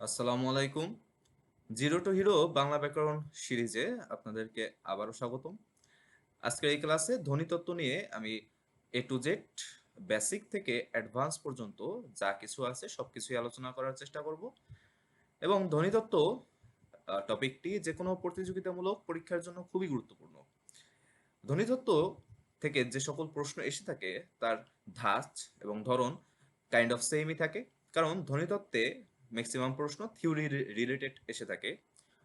আসসালামু আলাইকুম। Zero two hero Bangla ব্যাকরণ সিরিজে আপনাদেরকে আবারও স্বাগতম। আজকের এই ক্লাসে ধ্বনিতত্ত্ব নিয়ে আমি এ টু জেড বেসিক থেকে অ্যাডভান্স পর্যন্ত যা কিছু আছে সব কিছুই আলোচনা করার চেষ্টা করব। এবং ধ্বনিতত্ত্ব টপিকটি যে কোনো প্রতিযোগিতামূলক পরীক্ষার জন্য খুবই গুরুত্বপূর্ণ। ধ্বনিতত্ত্ব থেকে যে সকল প্রশ্ন এসে থাকে, তার ধাঁচ এবং ধরন কাইন্ড অফ সেমই থাকে। কারণ ধ্বনিতত্ত্বে ম্যাক্সিমাম প্রশ্ন থিওরি রিলেটেড এসে থাকে।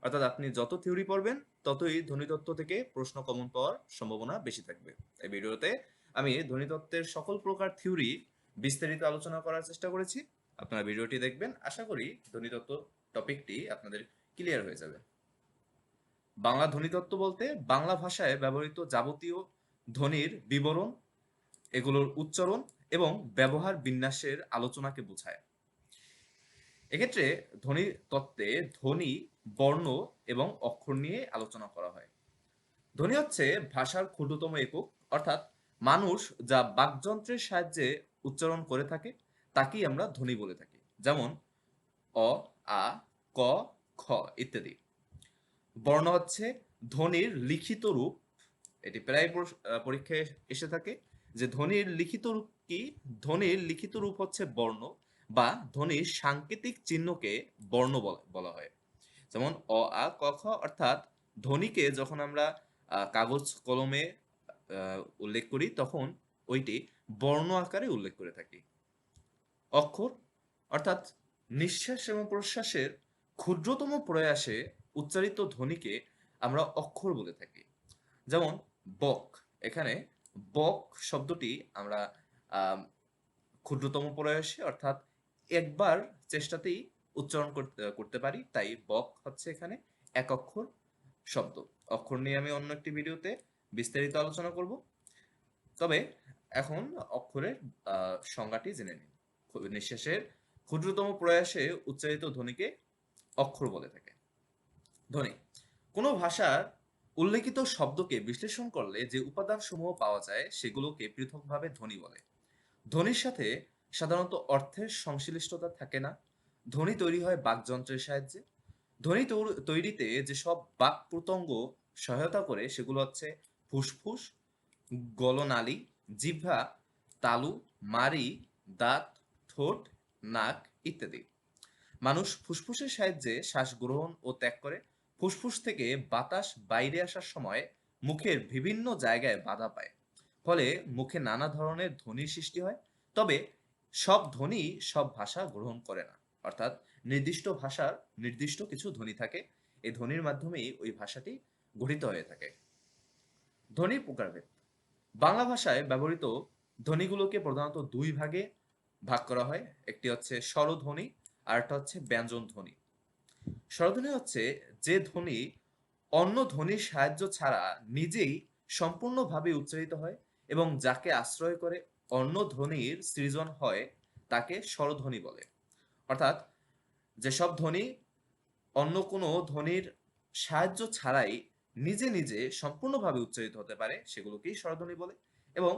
অর্থাৎ আপনি যত থিওরি পড়বেন, ততই ধ্বনিতত্ত্ব থেকে প্রশ্ন কমন পাওয়ার সম্ভাবনা বেশি থাকবে। এই ভিডিওতে আমি ধ্বনিতত্ত্বের সকল প্রকার থিওরি বিস্তারিত আলোচনা করার চেষ্টা করেছি। আপনারা ভিডিওটি দেখবেন। আশা করি ধ্বনিতত্ত্ব টপিকটি আপনাদের ক্লিয়ার হয়ে যাবে। বাংলা ধ্বনিতত্ত্ব বলতে বাংলা ভাষায় ব্যবহৃত যাবতীয় ধ্বনির বিবরণ, এগুলোর উচ্চারণ এবং ব্যবহার বিন্যাসের আলোচনাকে বোঝায়। এক্ষেত্রে ধ্বনি তত্ত্বে ধ্বনি, বর্ণ এবং অক্ষর নিয়ে আলোচনা করা হয়। ধ্বনি হচ্ছে ভাষার ক্ষুদ্রতম একক, অর্থাৎ মানুষ যা বাকযন্ত্রের সাহায্যে উচ্চারণ করে থাকে, তাকেই আমরা ধ্বনি বলে থাকি। যেমন, অ, আ, ক, খ ইত্যাদি। বর্ণ হচ্ছে ধ্বনির লিখিত রূপ। এটি প্রায় পরীক্ষায় এসে থাকে যে ধ্বনির লিখিত রূপ কি? ধ্বনির লিখিত রূপ হচ্ছে বর্ণ। বা ধ্বনির সাংকেতিক চিহ্নকে বর্ণ বলা হয়। যেমন অ, আ, ক, খ অর্থাৎ ধ্বনিকে যখন আমরা কাগজ, কলমে উল্লেখ করি তখন ওইটি বর্ণ আকারে উল্লেখ করে থাকি। অক্ষর অর্থাৎ নিঃশ্বাস এবং প্রশ্বাসের ক্ষুদ্রতম প্রয়াসে উচ্চারিত ধ্বনিকে আমরা অক্ষর বলে থাকি। যেমন বক, এখানে বক শব্দটি আমরা ক্ষুদ্রতম প্রয়াসে অর্থাৎ একবার চেষ্টাতেই উচ্চারণ করতে করতে পারি। তাই বক হচ্ছে এখানে এক অক্ষর শব্দ। অক্ষর নিয়ে আমি অন্য একটি ভিডিওতে বিস্তারিত আলোচনা করব। তবে এখন অক্ষরের সংজ্ঞাটি জেনে নিন। নিঃশ্বাসের ক্ষুদ্রতম প্রয়াসে উচ্চারিত ধ্বনিকে অক্ষর বলে থাকে। ধ্বনি। কোনো ভাষার উল্লেখিত শব্দকে বিশ্লেষণ করলে যে উপাদান সমূহ পাওয়া যায় সেগুলোকে পৃথকভাবে ধ্বনি বলে। ধ্বনির সাথে সাধারণত অর্থের সংশ্লিষ্টতা থাকে না। ধ্বনি তৈরি হয় বাকযন্ত্রের সাহায্যে। ধ্বনি তৈর- তৈরিতে যেসব বাক প্রত্যঙ্গ সহায়তা করে সেগুলো হচ্ছে ফুসফুস, গলনালী, জিহ্বা, তালু মারি দাঁত, ঠোঁট, নাক ইত্যাদি। মানুষ ফুসফুসের সাহায্যে শ্বাস গ্রহণ ও ত্যাগ করে। ফুসফুস থেকে বাতাস বাইরে আসার সময় মুখের বিভিন্ন জায়গায় বাধা পায়। ফলে মুখে নানা ধরনের ধ্বনির সৃষ্টি হয়। তবে সব ধ্বনি সব ভাষা গ্রহণ করে না। অর্থাৎ নির্দিষ্ট ভাষার নির্দিষ্ট কিছু ধ্বনি থাকে এই ধ্বনির মাধ্যমেই ওই ভাষাটি গঠিত হয়ে থাকে। ধ্বনির প্রকারভেদ। বাংলা ভাষায় ব্যবহৃত ধ্বনিগুলোকে প্রধানত দুই ভাগে ভাগ করা হয়, একটি হচ্ছে স্বরধ্বনি আর একটা হচ্ছে ব্যঞ্জন ধ্বনি স্বরধ্বনি হচ্ছে যে ধ্বনি অন্য ধ্বনির সাহায্য ছাড়া নিজেই সম্পূর্ণভাবে উচ্চারিত হয় এবং যাকে আশ্রয় করে অন্য ধ্বনির সৃজন হয় তাকে স্বরধ্বনি বলে। অর্থাৎ যেসব ধ্বনি অন্য কোনো ধ্বনির সাহায্য ছাড়াই নিজে নিজে সম্পূর্ণভাবে উচ্চারিত হতে পারে, সেগুলোকেই স্বরধ্বনি বলে এবং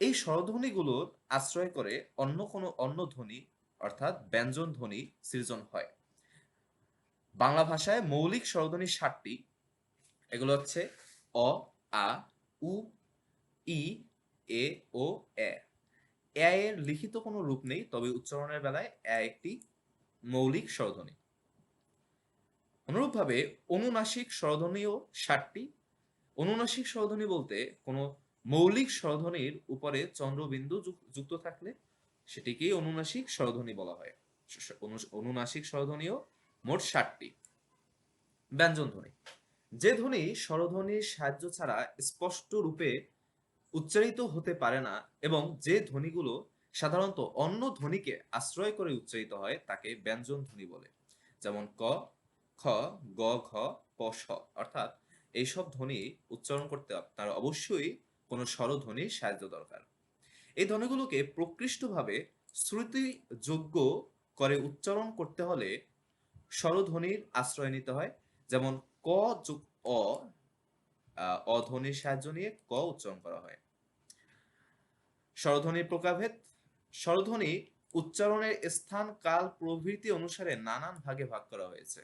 এই স্বরধ্বনিগুলোর আশ্রয় করে অন্য কোনো অন্য ধ্বনি, অর্থাৎ ব্যঞ্জন ধ্বনি সৃজন হয়। বাংলা ভাষায় মৌলিক স্বরধ্বনি ষাটটি এগুলো হচ্ছে অ, আ, উ, ই এ ও এ এর লিখিত কোনো রূপ নেই, তবে উচ্চারণের বেলায় একটি মৌলিক স্বরধ্বনি। অনুরূপভাবে অনুনাসিক স্বরধ্বনিও ষাটটি অনুনাসিক স্বরধ্বনি বলতে কোনো মৌলিক স্বরধ্বনির উপরে চন্দ্রবিন্দু যুক- যুক্ত থাকলে সেটিকেই অনুনাসিক স্বরধ্বনি বলা হয়। অনুনাসিক স্বরধ্বনিও মোট ষাটটি ব্যঞ্জন ধ্বনি যে ধ্বনি স্বরধ্বনির সাহায্য ছাড়া স্পষ্ট রূপে উচ্চারিত হতে পারে না এবং যে ধ্বনিগুলো সাধারণত অন্য ধ্বনিকে আশ্রয় করে উচ্চারিত হয়, তাকে ব্যঞ্জন ধ্বনি বলে। যেমন ক, খ, গ, ঘ, প স অর্থাৎ এইসব ধ্বনি উচ্চারণ করতে আপনার অবশ্যই কোনো স্বরধ্বনির সাহায্য দরকার। এই ধ্বনিগুলোকে প্রকৃষ্টভাবে শ্রুতিযোগ্য করে উচ্চারণ করতে হলে স্বরধ্বনির আশ্রয় নিতে হয়। যেমন ক যোগ অ অধ্বনির সাহায্য নিয়ে ক উচ্চারণ করা হয়। স্বরধ্বনির প্রকারভেদ। স্বরধ্বনি উচ্চারণের স্থান, কাল, প্রভৃতি অনুসারে নানান ভাগে ভাগ করা হয়েছে।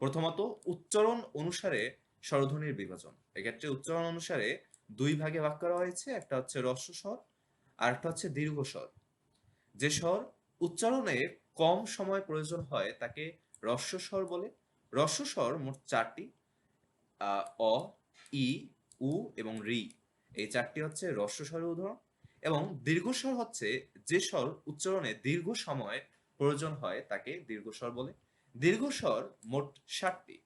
প্রথমত, উচ্চারণ অনুসারে স্বরধ্বনির বিভাজন। এক্ষেত্রে উচ্চারণ অনুসারে দুই ভাগে ভাগ করা হয়েছে, একটা হচ্ছে রস্ব স্বর, আর একটা হচ্ছে দীর্ঘ স্বর। যে স্বর উচ্চারণে কম সময় প্রয়োজন হয়, তাকে রস্ব স্বর বলে। রস্ব স্বর মোট চারটি অ, ই, উ এবং রি। এই চারটি হচ্ছে রস্ব স্বরের উদাহরণ। এবং দীর্ঘস্বর হচ্ছে যে স্বর উচ্চারণে দীর্ঘ সময় প্রয়োজন হয় তাকে দীর্ঘস্বর বলে। দীর্ঘস্বর মোট ষাটটি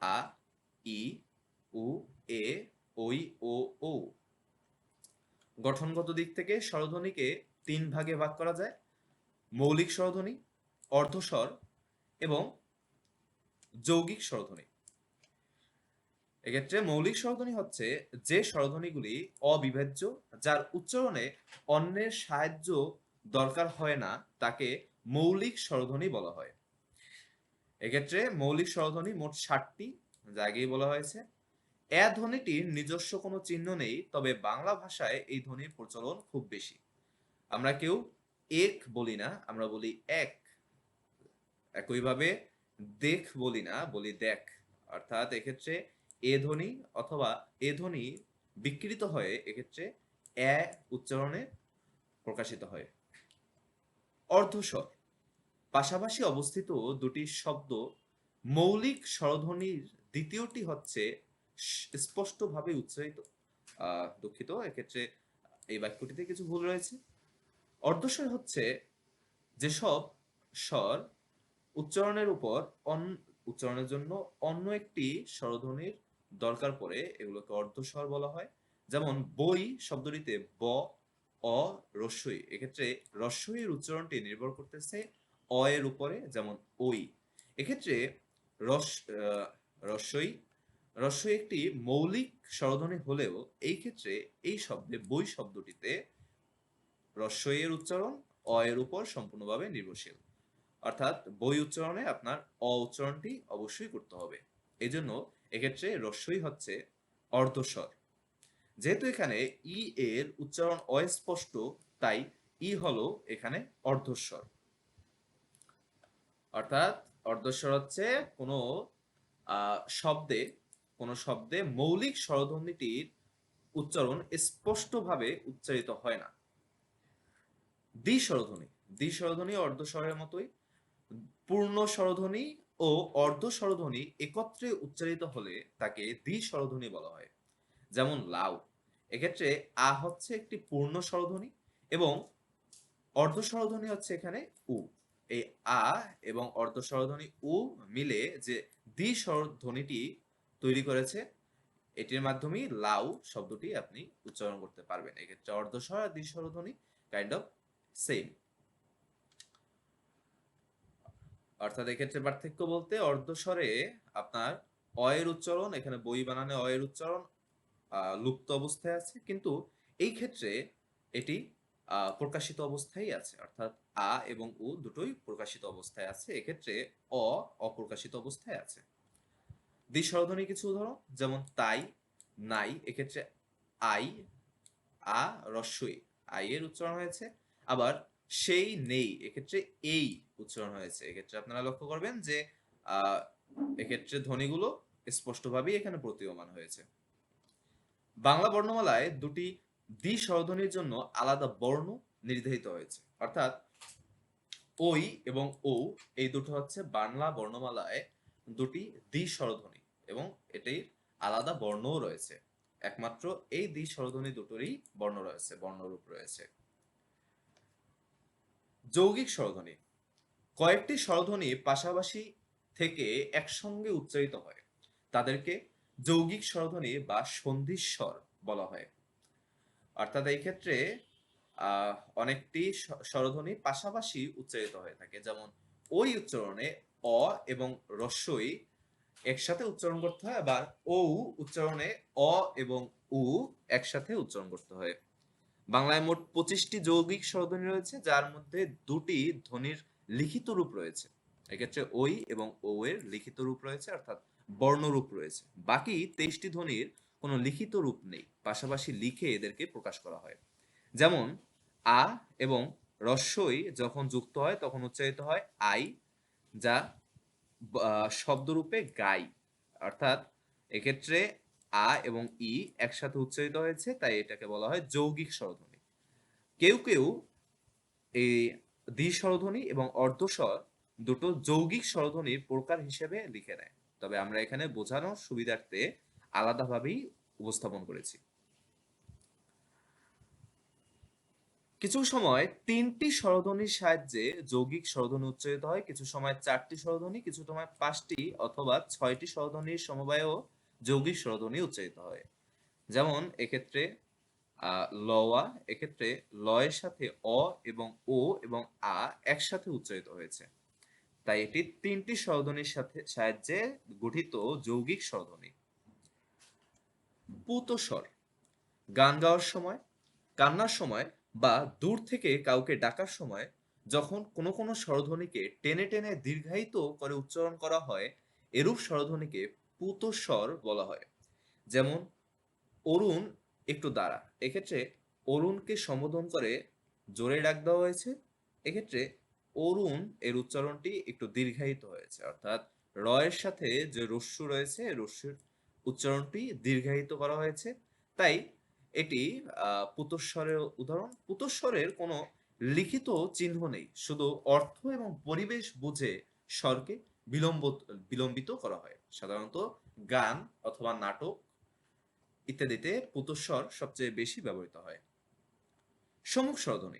আ, ই, উ, এ ওই ও ও গঠনগত দিক থেকে স্বরধ্বনিকে তিন ভাগে ভাগ করা যায়। মৌলিক স্বরধ্বনি, অর্ধস্বর এবং যৌগিক স্বরধ্বনি। এক্ষেত্রে মৌলিক স্বরধ্বনি হচ্ছে যে স্বরধ্বনিগুলি অবিভাজ্য, যার উচ্চারণে অন্যের সাহায্য দরকার হয় না, তাকে মৌলিক স্বরধ্বনি বলা হয়। এক্ষেত্রে মৌলিক স্বরধ্বনি মোট ষাটটি জায়গায় বলা হয়েছে। এ ধ্বনিটির নিজস্ব কোনো চিহ্ন নেই, তবে বাংলা ভাষায় এই ধ্বনির প্রচলন খুব বেশি। আমরা কেউ এক বলি না, আমরা বলি এক। একইভাবে দেখ বলি না, বলি দেখ। অর্থাৎ এক্ষেত্রে এ ধ্বনি অথবা এ ধ্বনি বিকৃত হয়ে এক্ষেত্রে এ উচ্চারণে প্রকাশিত হয়। অর্ধস্বর পাশাপাশি অবস্থিত দুটি শব্দ মৌলিক স্বরধ্বনির দ্বিতীয়টি হচ্ছে স্পষ্টভাবে উচ্চারিত। দুঃখিত, এক্ষেত্রে এই বাক্যটিতে কিছু ভুল রয়েছে। অর্ধস্বর হচ্ছে যেসব স্বর উচ্চারণের উপর অন- উচ্চারণের জন্য অন্য একটি স্বরধ্বনির দরকার পড়ে এগুলোকে অর্ধস্বর বলা হয়। যেমন বই শব্দটিতে ব, অ, রস্যই। এক্ষেত্রে রস্যইয়ের উচ্চারণটি নির্ভর করতেছে অ এর উপরে, যেমন ওই এক্ষেত্রে রস রস্যই রস্যই একটি মৌলিক স্বরধ্বনি হলেও এই ক্ষেত্রে এই শব্দে, বই শব্দটিতে রস্যইয়ের উচ্চারণ অ এর উপর সম্পূর্ণভাবে নির্ভরশীল। অর্থাৎ বই উচ্চারণে আপনার অ উচ্চারণটি অবশ্যই করতে হবে। এই জন্য এক্ষেত্রে রস্যই হচ্ছে অর্ধস্বর। যেহেতু এখানে ই এর উচ্চারণ অস্পষ্ট, তাই ই হলো এখানে অর্ধস্বর। অর্থাৎ অর্ধস্বর হচ্ছে কোনো শব্দে কোনো শব্দে মৌলিক স্বরধ্বনিটির উচ্চারণ স্পষ্টভাবে উচ্চারিত হয় না। দ্বি স্বরধ্বনি দ্বি স্বরধ্বনি অর্ধস্বরের মতোই। পূর্ণ স্বরধ্বনি ও অর্ধ স্বরধ্বনি একত্রে উচ্চারিত হলে তাকে দ্বি স্বরধ্বনি বলা হয়। যেমন লাউ। এক্ষেত্রে আ হচ্ছে একটি পূর্ণ স্বরধ্বনি এবং অর্ধ স্বরধ্বনি হচ্ছে এখানে উ। এই আ এবং অর্ধ স্বরধ্বনি উ মিলে যে দ্বি স্বরধ্বনিটি তৈরি করেছে, এটির মাধ্যমেই লাউ শব্দটি আপনি উচ্চারণ করতে পারবেন। এক্ষেত্রে অর্ধস্বর আর দ্বি স্বরধ্বনি কাইন্ড অফ সেম অর্থাৎ এক্ষেত্রে পার্থক্য বলতে অর্ধস্বরে আপনার অয়ের উচ্চারণ এখানে বই বানানে অয়ের উচ্চারণ আহ, লুপ্ত অবস্থায় আছে। কিন্তু এই ক্ষেত্রে এটি প্রকাশিত অবস্থায় আছে। অর্থাৎ আ এবং উ দুটোই প্রকাশিত অবস্থায় আছে। এক্ষেত্রে অ অপ্রকাশিত অবস্থায় আছে। দ্বিস্বরধ্বনি কিছু উদাহরণ যেমন তাই নাই এক্ষেত্রে আই আ রস্যই। আই এর উচ্চারণ হয়েছে। আবার সেই নেই। এক্ষেত্রে এই উচ্চারণ হয়েছে। এক্ষেত্রে আপনারা লক্ষ্য করবেন যে আহ, এক্ষেত্রে ধ্বনিগুলো স্পষ্টভাবেই এখানে প্রতীয়মান হয়েছে। বাংলা বর্ণমালায় দুটি দ্বি স্বরধ্বনির জন্য আলাদা বর্ণ নির্ধারিত হয়েছে। অর্থাৎ ওই এবং ও এই দুটো হচ্ছে বাংলা বর্ণমালায় দুটি দ্বি স্বরধ্বনি এবং এটির আলাদা বর্ণও রয়েছে। একমাত্র এই দ্বি স্বরধ্বনি দুটোরই বর্ণ রয়েছে বর্ণরূপ রয়েছে। যৌগিক স্বরধ্বনি। কয়েকটি স্বরধ্বনি পাশাপাশি থেকে একসঙ্গে উচ্চারিত হয়। তাদেরকে যৌগিক স্বরধ্বনি বা সন্ধিস্বর বলা হয়। অর্থাৎ এই ক্ষেত্রে অনেকটি স্বরধ্বনি পাশাপাশি উচ্চারিত হয়ে থাকে। যেমন, ওই উচ্চারণে অ এবং রস্যই একসাথে উচ্চারণ করতে হয়, আবার ও উচ্চারণে অ এবং উ একসাথে উচ্চারণ করতে হয়। বাংলায় মোট পঁচিশটি যৌগিক স্বরধ্বনি রয়েছে, যার মধ্যে দুটি ধ্বনির লিখিত রূপ রয়েছে। এক্ষেত্রে ওই এবং ও এর লিখিত রূপ রয়েছে, অর্থাৎ বর্ণরূপ রয়েছে। বাকি তেইশটি ধ্বনির কোনো লিখিত রূপ নেই, পাশাপাশি লিখে এদেরকে প্রকাশ করা হয়। যেমন, আ এবং রস্যই যখন যুক্ত হয়, তখন উচ্চারিত হয় আই, যা শব্দরূপে গাই। অর্থাৎ এক্ষেত্রে আ এবং ই একসাথে উচ্চারিত হয়েছে, তাই এটাকে বলা হয় যৌগিক স্বরধ্বনি। কেউ কেউ এই দ্বি স্বরধ্বনি এবং অর্ধস্বর দুটো যৌগিক স্বরধ্বনির প্রকার হিসেবে লিখে নেয়। তবে আমরা এখানে বোঝানোর সুবিধার্থে আলাদাভাবেই উপস্থাপন করেছি। কিছু সময় তিনটি স্বরধ্বনির সাহায্যে যৌগিক স্বরধ্বনি উচ্চারিত হয়, কিছু সময় চারটি স্বরধ্বনি, কিছু সময় পাঁচটি অথবা ছয়টি স্বরধ্বনির সমবায়েও যৌগিক স্বরধ্বনি উচ্চারিত হয়। যেমন এক্ষেত্রে লওয়া, এক্ষেত্রে লয়ের সাথে অ এবং ও এবং আ একসাথে উচ্চারিত হয়েছে। তাই এটি তিনটি স্বরধ্বনির সাথে, সাহায্যে গঠিত যৌগিক স্বরধ্বনি পুত স্বর গান গাওয়ার সময়, কান্নার সময় বা দূর থেকে কাউকে ডাকার সময় যখন কোনো কোনো স্বরধ্বনিকে টেনে টেনে দীর্ঘায়িত করে উচ্চারণ করা হয়, এরূপ স্বরধ্বনিকে পুত স্বর বলা হয়। যেমন, অরুণ একটু দাঁড়া। এক্ষেত্রে অরুণকে সম্বোধন করে জোরে ডাক দেওয়া হয়েছে। এক্ষেত্রে অরুণ এর উচ্চারণটি একটু দীর্ঘায়িত হয়েছে। অর্থাৎ রয়ের সাথে যে রস্যু রয়েছে, রস্যুর উচ্চারণটি দীর্ঘায়িত করা হয়েছে। তাই এটি পুতস্বরের উদাহরণ। পুতস্বরের কোনো লিখিত চিহ্ন নেই। শুধু অর্থ এবং পরিবেশ বুঝে স্বরকে বিলম্ব, বিলম্বিত করা হয়। সাধারণত গান অথবা নাটক ইত্যাদিতে পুতস্বর সবচেয়ে বেশি ব্যবহৃত হয়। সম্মুখ স্বরধ্বনি।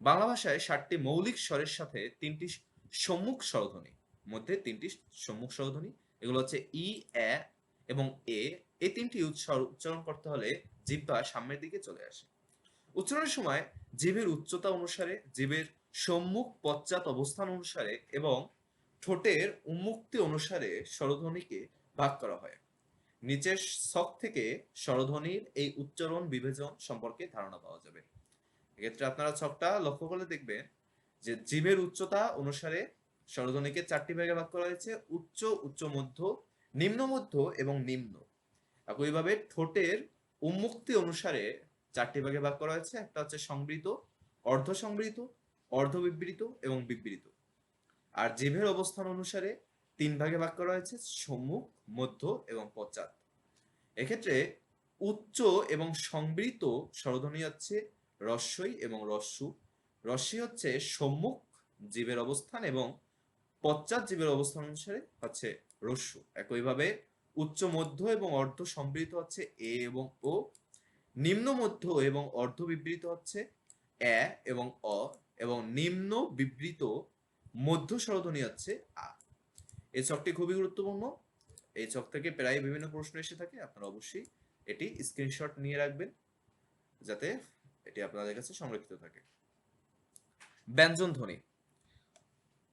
বাংলা ভাষায় ষাটটি মৌলিক স্বরের সাথে তিনটি সম্মুখ স্বরধ্বনি, মধ্যে তিনটি সম্মুখ স্বরধ্বনি, এগুলো হচ্ছে ই, এ এবং এ। এই তিনটি উচ্চার- উচ্চারণ করতে হলে জিহ্বা সামনের দিকে চলে আসে। উচ্চারণের সময় জীবের উচ্চতা অনুসারে জীবের সম্মুখ পশ্চাৎ অবস্থান অনুসারে এবং ঠোঁটের উন্মুক্তি অনুসারে স্বরধ্বনিকে ভাগ করা হয়। নিচের ছক থেকে স্বরধ্বনির এই উচ্চারণ বিভাজন সম্পর্কে ধারণা পাওয়া যাবে। এক্ষেত্রে আপনারা ছকটা লক্ষ্য করলে দেখবেন যে জিভের উচ্চতা অনুসারে স্বরধ্বনিকে চারটি ভাগে ভাগ করা হয়েছে, উচ্চ উচ্চ, মধ্য, নিম্ন, মধ্য এবং নিম্ন। একইভাবে ঠোঁটের উন্মুক্তি অনুসারে চারটি ভাগে ভাগ করা হয়েছে, একটা হচ্ছে সংবৃত অর্ধ সংবৃত অর্ধ বিবৃত এবং বিবৃত। আর জিভের অবস্থান অনুসারে তিন ভাগে ভাগ করা হয়েছে, সম্মুখ, মধ্য এবং পশ্চাৎ। এক্ষেত্রে উচ্চ এবং সংবৃত স্বরধ্বনি হচ্ছে রস্যই এবং রস্যু। রস্যি হচ্ছে সম্মুখ জীবের অবস্থান এবং পশ্চাৎ জীবের অবস্থান অনুসারে হচ্ছে রস্যু। একইভাবে উচ্চ, মধ্য এবং অর্ধ সম্বৃত হচ্ছে এ এবং ও। নিম্ন, মধ্য এবং অর্ধ বিবৃত হচ্ছে এ এবং অ এবং নিম্ন বিবৃত মধ্য স্বরধ্বনি হচ্ছে আ। এই ছকটি খুবই গুরুত্বপূর্ণ। এই ছক থেকে প্রায় বিভিন্ন প্রশ্ন এসে থাকে। আপনারা অবশ্যই এটি স্ক্রিনশট নিয়ে রাখবেন, যাতে এটি আপনাদের কাছে সংরক্ষিত থাকে। ব্যঞ্জন ধ্বনি।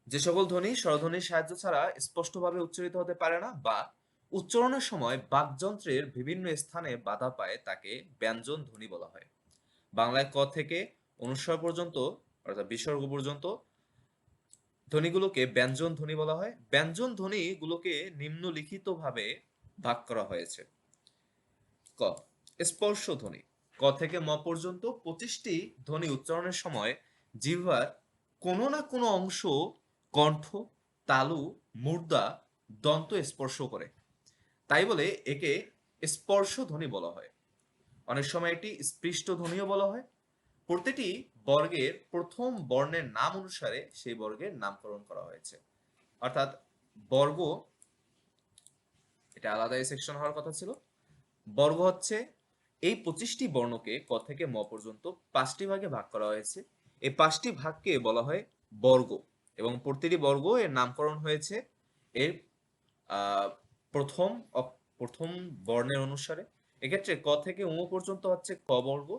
যে সকল ধ্বনি স্বরধ্বনির সাহায্য ছাড়া স্পষ্টভাবে উচ্চারিত হতে পারে না বা উচ্চারণের সময় বাকযন্ত্রের বিভিন্ন স্থানে বাধা পায় তাকে ব্যঞ্জন ধ্বনি বলা হয়। বাংলায় ক থেকে অনুস্বর পর্যন্ত, অর্থাৎ বিসর্গ পর্যন্ত ধ্বনিগুলোকে ব্যঞ্জন ধ্বনি বলা হয়। ব্যঞ্জন ধ্বনিগুলোকে নিম্নলিখিত ভাবে ভাগ করা হয়েছে। ক, স্পর্শ ধ্বনি। ক থেকে ম পর্যন্ত পঁচিশটি ধ্বনি উচ্চারণের সময় জিহ্বার কোনো না কোনো অংশ কণ্ঠ, তালু, মুর্দা, দন্ত স্পর্শ করে। তাই বলে একে স্পর্শ ধ্বনি বলা হয়। অনেক সময় এটি স্পৃষ্ট ধ্বনিও বলা হয়। প্রতিটি বর্গের প্রথম বর্ণের নাম অনুসারে সেই বর্গের নামকরণ করা হয়েছে। অর্থাৎ বর্গ, এটা আলাদা সেকশন হওয়ার কথা ছিল। বর্গ হচ্ছে এই পঁচিশটি বর্ণকে ক থেকে ম পর্যন্ত পাঁচটি ভাগে ভাগ করা হয়েছে। এই পাঁচটি ভাগকে বলা হয় বর্গ এবং প্রতিটি বর্গ এর নামকরণ হয়েছে এর প্রথম প্রথম বর্ণের অনুসারে। এক্ষেত্রে ক থেকে উম পর্যন্ত হচ্ছে ক বর্গ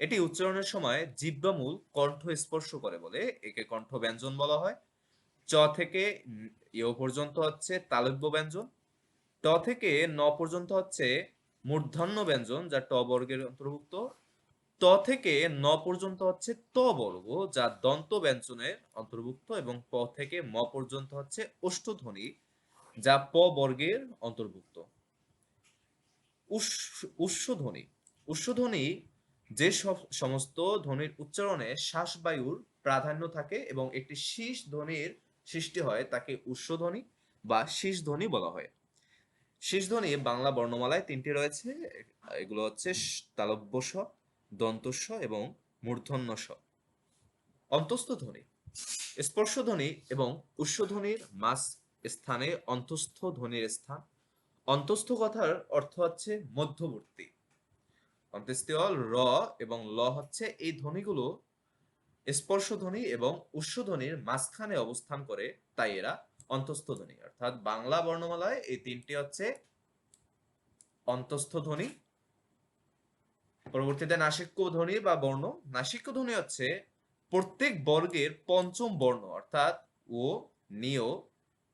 এটি উচ্চারণের সময় জিহ্বামূল কণ্ঠ স্পর্শ করে বলে একে কণ্ঠ ব্যঞ্জন বলা হয়। চ থেকে ইয় পর্যন্ত হচ্ছে তালব্য ব্যঞ্জন। ট থেকে ন পর্যন্ত হচ্ছে মূর্ধন্য ব্যঞ্জন, যা ট বর্গের অন্তর্ভুক্ত। ত থেকে ন পর্যন্ত হচ্ছে ত বর্গ, যা দন্ত ব্যঞ্জনের অন্তর্ভুক্ত, এবং প থেকে ম পর্যন্ত হচ্ছে অষ্টধ্বনি, যা প বর্গের অন্তর্ভুক্ত। উস্বধ্বনি উস্বধ্বনি যে সমস্ত ধ্বনির উচ্চারণে শ্বাসবায়ুর প্রাধান্য থাকে এবং একটি শীষ ধ্বনির সৃষ্টি হয় তাকে উষ্ধ্বধ্বনি বা শীষ ধ্বনি বলা হয়। শীষ ধ্বনি বাংলা বর্ণমালায় তিনটি রয়েছে। এগুলো হচ্ছে তালব্য স এবং মূর্ধন্য স অন্তস্থ ধ্বনি, স্পর্শ ধ্বনি এবং উষ্ধ্বধ্বনির মাস স্থানে অন্তস্থ ধ্বনির স্থান। অন্তস্থ কথার অর্থ হচ্ছে মধ্যবর্তী। অন্ত্যেষ্টিয় র এবং ল হচ্ছে এই ধ্বনিগুলো স্পর্শ ধ্বনি এবং উষ্ণ ধ্বনির মাঝখানে অবস্থান করে, তাই এরা অন্তস্থ ধ্বনি অর্থাৎ বাংলা বর্ণমালায় এই তিনটি হচ্ছে অন্তস্থ ধ্বনি পরবর্তীতে নাসিক্য ধ্বনি বা বর্ণ। নাসিক্য ধ্বনি হচ্ছে প্রত্যেক বর্গের পঞ্চম বর্ণ, অর্থাৎ ও, নিয়,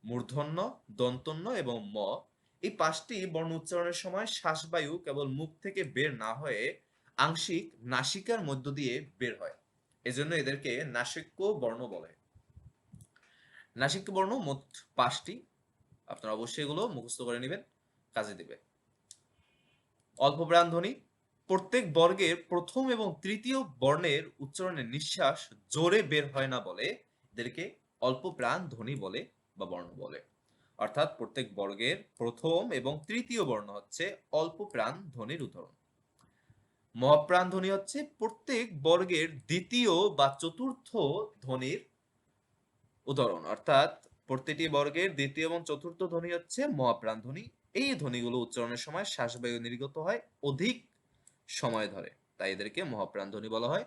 মূর্ধন্য, দন্তন্য এবং ম। এই পাঁচটি বর্ণ উচ্চারণের সময় শ্বাসবায়ু কেবল মুখ থেকে বের না হয়ে আংশিক নাসিকার মধ্য দিয়ে বের হয়। এজন্য এদেরকে নাসিক্য বর্ণ বলে। নাসিক্য বর্ণ মোট পাঁচটি। আপনারা অবশ্যই এগুলো মুখস্থ করে নেবেন, কাজে দিবে। অল্প প্রাণ ধ্বনি প্রত্যেক বর্গের প্রথম এবং তৃতীয় বর্ণের উচ্চারণের নিঃশ্বাস জোরে বের হয় না বলে এদেরকে অল্প প্রাণ ধ্বনি বলে বা বর্ণ বলে। অর্থাৎ প্রত্যেক বর্গের প্রথম এবং তৃতীয় বর্ণ হচ্ছে অল্প প্রাণ ধ্বনির উদাহরণ। মহাপ্রাণ ধ্বনি হচ্ছে প্রত্যেক বর্গের দ্বিতীয় বা চতুর্থ ধ্বনির উদাহরণ। অর্থাৎ প্রতিটি বর্গের দ্বিতীয় এবং চতুর্থ ধ্বনি হচ্ছে মহাপ্রাণ ধ্বনি। এই ধ্বনিগুলো উচ্চারণের সময় শ্বাসবায়ু নির্গত হয় অধিক সময় ধরে। তাই এদেরকে মহাপ্রাণ ধ্বনি বলা হয়।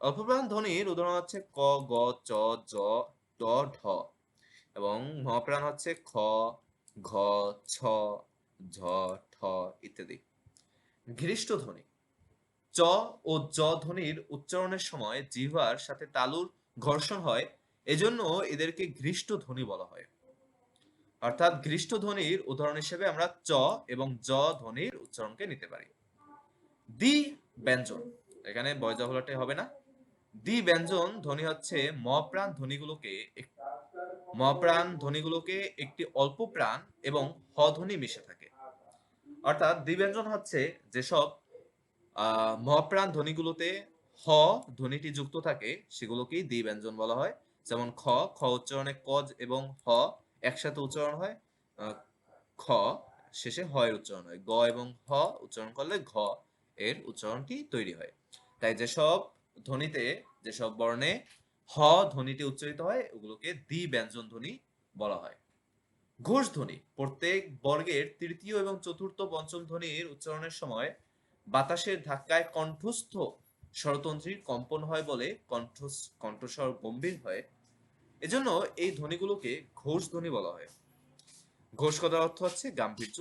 অল্পপ্রাণ ধ্বনির উদাহরণ হচ্ছে ক, গ, চ, জ, ট, ঢ। এবং মহাপ্রাণ হচ্ছে খ, ঘ, ছ, ঝ, ঠ ইত্যাদি। ঘৃষ্ট ধ্বনি চ ও জ ধ্বনির উচ্চারণের সময় জিহ্বার সাথে তালুর ঘর্ষণ হয়, এজন্য এদেরকে ঘৃষ্ট ধ্বনি বলা হয়। অর্থাৎ ঘৃষ্ট ধ্বনির উদাহরণ হিসেবে আমরা চ এবং জ ধ্বনির উচ্চারণকে নিতে পারি। দ্বি ব্যঞ্জন। এখানে বয়জ হলাটে হবে না। দ্বি ব্যঞ্জন ধ্বনি হচ্ছে মপ্রাণ ধ্বনিগুলোকে এক- মপ্রাণ ধ্বনিগুলোকে একটি অল্প প্রাণ এবং হ ধ্বনি মিশে থাকে। অর্থাৎ দ্বিব্যঞ্জন হচ্ছে যেসব আহ মহাপ্রাণ ধ্বনিগুলোতে হ ধ্বনিটি যুক্ত থাকে, সেগুলোকেই দ্বিব্যঞ্জন বলা হয়। যেমন খ খ উচ্চারণে কজ এবং হ একসাথে উচ্চারণ হয়। খ শেষে হ এর উচ্চারণ হয়। গ এবং হ উচ্চারণ করলে ঘ এর উচ্চারণটি তৈরি হয়। তাই যেসব ধ্বনিতে, যেসব বর্ণে হ ধ্বনিতে উচ্চারিত হয়, ওগুলোকে দ্বি ব্যঞ্জন ধ্বনি বলা হয়। ঘোষ ধ্বনি, প্রত্যেক বর্গের তৃতীয় এবং চতুর্থ পঞ্চম ধ্বনির উচ্চারণের সময় বাতাসের ধাক্কায় কণ্ঠস্থ স্বরতন্ত্রীর কম্পন হয় বলে কণ্ঠ কণ্ঠস্বর গম্ভীর হয়। এজন্য এই ধ্বনিগুলোকে ঘোষ ধ্বনি বলা হয়। ঘোষ কথার অর্থ হচ্ছে গাম্ভীর্য।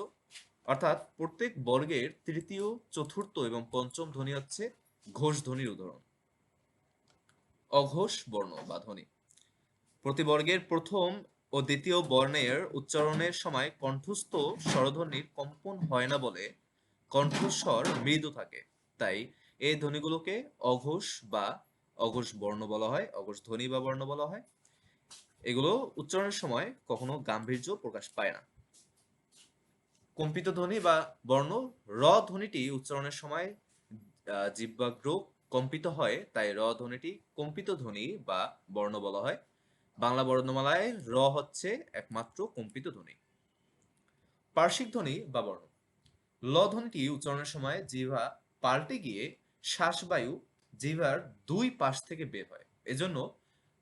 অর্থাৎ প্রত্যেক বর্গের তৃতীয়, চতুর্থ এবং পঞ্চম ধ্বনি হচ্ছে ঘোষ ধ্বনির উদাহরণ। অঘোষ বর্ণ বা ধ্বনি। প্রতিবর্গের প্রথম ও দ্বিতীয় বর্ণের উচ্চারণের সময় কণ্ঠস্থ স্বরধ্বনির কম্পন হয় না বলে কণ্ঠস্বর মৃদু থাকে। তাই এই ধ্বনিগুলোকে অঘোষ বা অঘোষ বর্ণ বলা হয় অঘোষ ধ্বনি বা বর্ণ বলা হয়। এগুলো উচ্চারণের সময় কখনো গাম্ভীর্য প্রকাশ পায় না। কম্পিত ধ্বনি বা বর্ণ র ধ্বনিটি উচ্চারণের সময় আহ, জিহ্বাগ্র কম্পিত হয়, তাই র ধ্বনিটি কম্পিত ধ্বনি বা বর্ণ বলা হয়। বাংলা বর্ণমালায় র হচ্ছে একমাত্র কম্পিত ধ্বনি। পার্শ্বিক ধ্বনি বা বর্ণ। ল ধ্বনিটি উচ্চারণের সময় জিভা পাল্টে গিয়ে শ্বাসবায়ু জিভার দুই পাশ থেকে বের হয়। এজন্য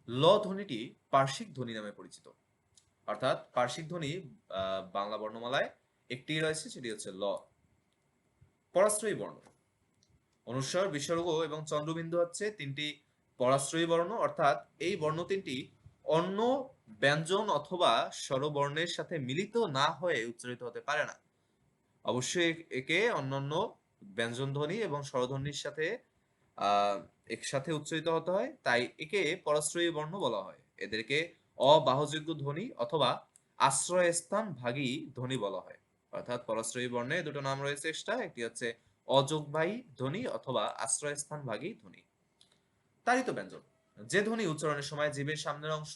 ল ধ্বনিটি পার্শ্বিক ধ্বনি নামে পরিচিত। অর্থাৎ পার্শ্বিক ধ্বনি বাংলা বর্ণমালায় একটি রয়েছে, সেটি হচ্ছে ল। পরাশ্রয়ী বর্ণ। অনুস্বর বিসর্গ এবং চন্দ্রবিন্দু হচ্ছে তিনটি পরাশ্রয়ী বর্ণ, অর্থাৎ এই বর্ণ তিনটি অন্য ব্যঞ্জন অথবা স্বরবর্ণের সাথে মিলিত না হয়ে উচ্চারিত হতে পারে না। অবশ্যই একে অন্যান্য ব্যঞ্জন ধ্বনি এবং স্বরধ্বনির সাথে আহ একসাথে উচ্চারিত হতে হয়। তাই একে পরাশ্রয়ী বর্ণ বলা হয়। এদেরকে অবাহযোগ্য ধ্বনি অথবা আশ্রয়স্থান ভাগী ধ্বনি বলা হয়। অর্থাৎ পরাশ্রয়ী বর্ণে দুটো নাম রয়েছে এক্সট্রা। একটি হচ্ছে অযোগবাহী ধ্বনি অথবা আশ্রয়স্থান ভাগী ধ্বনি তারিত ব্যঞ্জন। যে ধ্বনি উচ্চারণের সময় জীবের সামনের অংশ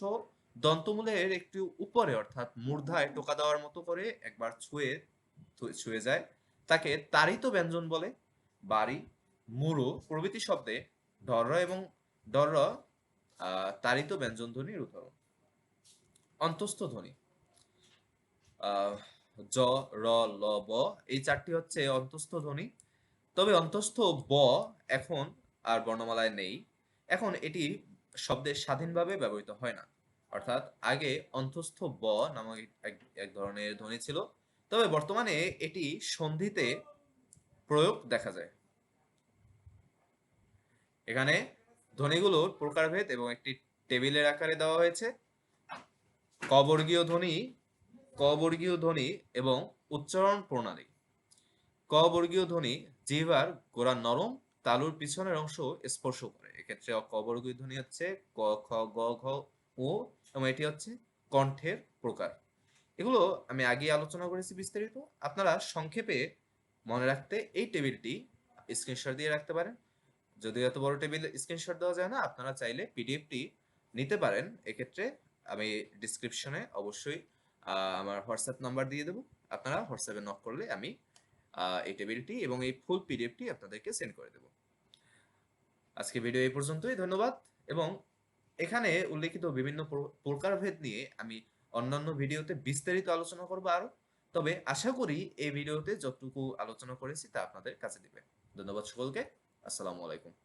দন্তমূলের একটু উপরে, অর্থাৎ মূর্ধায় টোকা দেওয়ার মতো করে একবার ছুঁয়ে ছুঁয়ে যায়, তাকে তারিত ব্যঞ্জন বলে। বাড়ি, মুড়ো, প্রভৃতি শব্দে ডর এবং ডর তাড়িত ব্যঞ্জন ধ্বনির উদাহরণ। অন্তস্থ ধ্বনি। জ, র, ল, ব, এই চারটি হচ্ছে অন্তস্থ ধ্বনি। তবে অন্তস্থ ব এখন আর বর্ণমালায় নেই। এখন এটি শব্দের স্বাধীনভাবে ব্যবহৃত হয় না। অর্থাৎ আগে অন্তস্থ ব নামক এক ধরনের ধ্বনি ছিল। তবে বর্তমানে এটি সন্ধিতে প্রয়োগ দেখা যায়। এখানে ধ্বনিগুলোর প্রকারভেদ এবং একটি টেবিলের আকারে দেওয়া হয়েছে। কবর্গীয় ধ্বনি কবর্গীয় ধ্বনি এবং উচ্চারণ প্রণালী। কবর্গীয় ধ্বনি জিহ্বার গোড়া নরম, তালুর পিছনের অংশ স্পর্শ করে। এক্ষেত্রে কবর্গীয় ধ্বনি হচ্ছে ক, খ, গ, ঘ, ও এবং এটি হচ্ছে কণ্ঠের প্রকার। এগুলো আমি আগে আলোচনা করেছি বিস্তারিত। আপনারা সংক্ষেপে মনে রাখতে এই টেবিলটি স্ক্রিনশট দিয়ে রাখতে পারেন। যদি এত বড় টেবিল স্ক্রিনশট দেওয়া যায় না, আপনারা চাইলে পিডিএফটি নিতে পারেন। এক্ষেত্রে আমি ডিসক্রিপশনে অবশ্যই আমার হোয়াটসঅ্যাপ নাম্বার দিয়ে দেবো। আপনারা হোয়াটসঅ্যাপে নক করলে আমি এই টেবিলটি এবং এই ফুল পিডিএফটি আপনাদেরকে সেন্ড করে দেব। আজকে ভিডিও এই পর্যন্তই, ধন্যবাদ। এবং এখানে উল্লেখিত বিভিন্ন প্র- প্রকারভেদ নিয়ে আমি অন্যান্য ভিডিওতে বিস্তারিত আলোচনা করব আরও তবে আশা করি এই ভিডিওতে যতটুকু আলোচনা করেছি তা আপনাদের কাছে দিবে। ধন্যবাদ সকলকে। আসসালামু আলাইকুম।